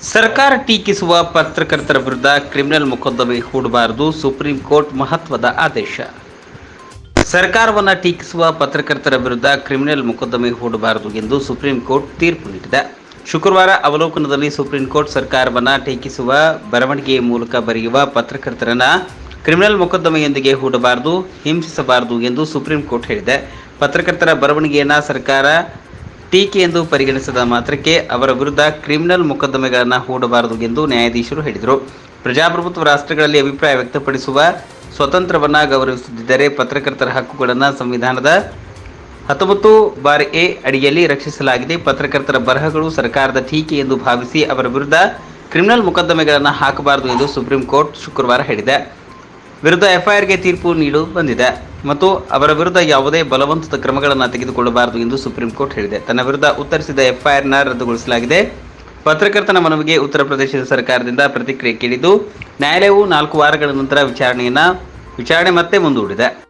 ಸರ್ಕಾರ ಟೀಕಿಸುವ ಪತ್ರಕರ್ತರ ವಿರುದ್ಧ ಕ್ರಿಮಿನಲ್ ಮೊಕದ್ದಮೆ ಹೂಡಬಾರದು, ಸುಪ್ರೀಂ ಕೋರ್ಟ್ ಮಹತ್ವದ ಆದೇಶ. ಸರ್ಕಾರವನ್ನು ಟೀಕಿಸುವ ಪತ್ರಕರ್ತರ ವಿರುದ್ಧ ಕ್ರಿಮಿನಲ್ ಮೊಕದ್ದಮೆ ಹೂಡಬಾರದು ಎಂದು ಸುಪ್ರೀಂ ಕೋರ್ಟ್ ತೀರ್ಪು ನೀಡಿದೆ. ಶುಕ್ರವಾರ ಅವಲೋಕನದಲ್ಲಿ ಸುಪ್ರೀಂ ಕೋರ್ಟ್ ಸರ್ಕಾರವನ್ನು ಟೀಕಿಸುವ ಬರವಣಿಗೆಯ ಮೂಲಕ ಬರೆಯುವ ಪತ್ರಕರ್ತರನ್ನು ಕ್ರಿಮಿನಲ್ ಮೊಕದ್ದಮೆಯೊಂದಿಗೆ ಹೂಡಬಾರದು, ಹಿಂಸಿಸಬಾರದು ಎಂದು ಸುಪ್ರೀಂ ಕೋರ್ಟ್ ಹೇಳಿದೆ. ಪತ್ರಕರ್ತರ ಬರವಣಿಗೆಯನ್ನ ಸರ್ಕಾರ ಟೀಕೆ ಎಂದು ಪರಿಗಣಿಸದ ಮಾತ್ರಕ್ಕೆ ಅವರ ವಿರುದ್ಧ ಕ್ರಿಮಿನಲ್ ಮೊಕದ್ದಮೆಗಳನ್ನು ಹೂಡಬಾರದು ಎಂದು ನ್ಯಾಯಾಧೀಶರು ಹೇಳಿದರು. ಪ್ರಜಾಪ್ರಭುತ್ವ ರಾಷ್ಟ್ರಗಳಲ್ಲಿ ಅಭಿಪ್ರಾಯ ವ್ಯಕ್ತಪಡಿಸುವ ಸ್ವತಂತ್ರವನ್ನು ಗೌರವಿಸುತ್ತಿದ್ದರೆ ಪತ್ರಕರ್ತರ ಹಕ್ಕುಗಳನ್ನು ಸಂವಿಧಾನದ ಹತ್ತೊಂಬತ್ತು ಬಾರ್ ಎ ಅಡಿಯಲ್ಲಿ ರಕ್ಷಿಸಲಾಗಿದೆ. ಪತ್ರಕರ್ತರ ಬರಹಗಳು ಸರ್ಕಾರದ ಟೀಕೆ ಎಂದು ಭಾವಿಸಿ ಅವರ ವಿರುದ್ಧ ಕ್ರಿಮಿನಲ್ ಮೊಕದ್ದಮೆಗಳನ್ನು ಹಾಕಬಾರದು ಎಂದು ಸುಪ್ರೀಂ ಕೋರ್ಟ್ ಶುಕ್ರವಾರ ಹೇಳಿದೆ. ವಿರುದ್ಧ ಎಫ್ಐಆರ್ಗೆ ತೀರ್ಪು ನೀಡು ಬಂದಿದೆ. ಮತ್ತು ಅವರ ವಿರುದ್ಧ ಯಾವುದೇ ಬಲವಂತದ ಕ್ರಮಗಳನ್ನು ತೆಗೆದುಕೊಳ್ಳಬಾರದು ಎಂದು ಸುಪ್ರೀಂ ಕೋರ್ಟ್ ಹೇಳಿದೆ. ತನ್ನ ವಿರುದ್ಧ ಉತ್ತರಿಸಿದ ಎಫ್ಐಆರ್ನ ರದ್ದುಗೊಳಿಸಲಾಗಿದೆ. ಪತ್ರಕರ್ತನ ಮನವಿಗೆ ಉತ್ತರ ಪ್ರದೇಶದ ಸರ್ಕಾರದಿಂದ ಪ್ರತಿಕ್ರಿಯೆ ಕೇಳಿದ್ದು, ನ್ಯಾಯಾಲಯವು ನಾಲ್ಕು ವಾರಗಳ ನಂತರ ವಿಚಾರಣೆಯನ್ನ, ವಿಚಾರಣೆ ಮತ್ತೆ ಮುಂದೂಡಿದೆ.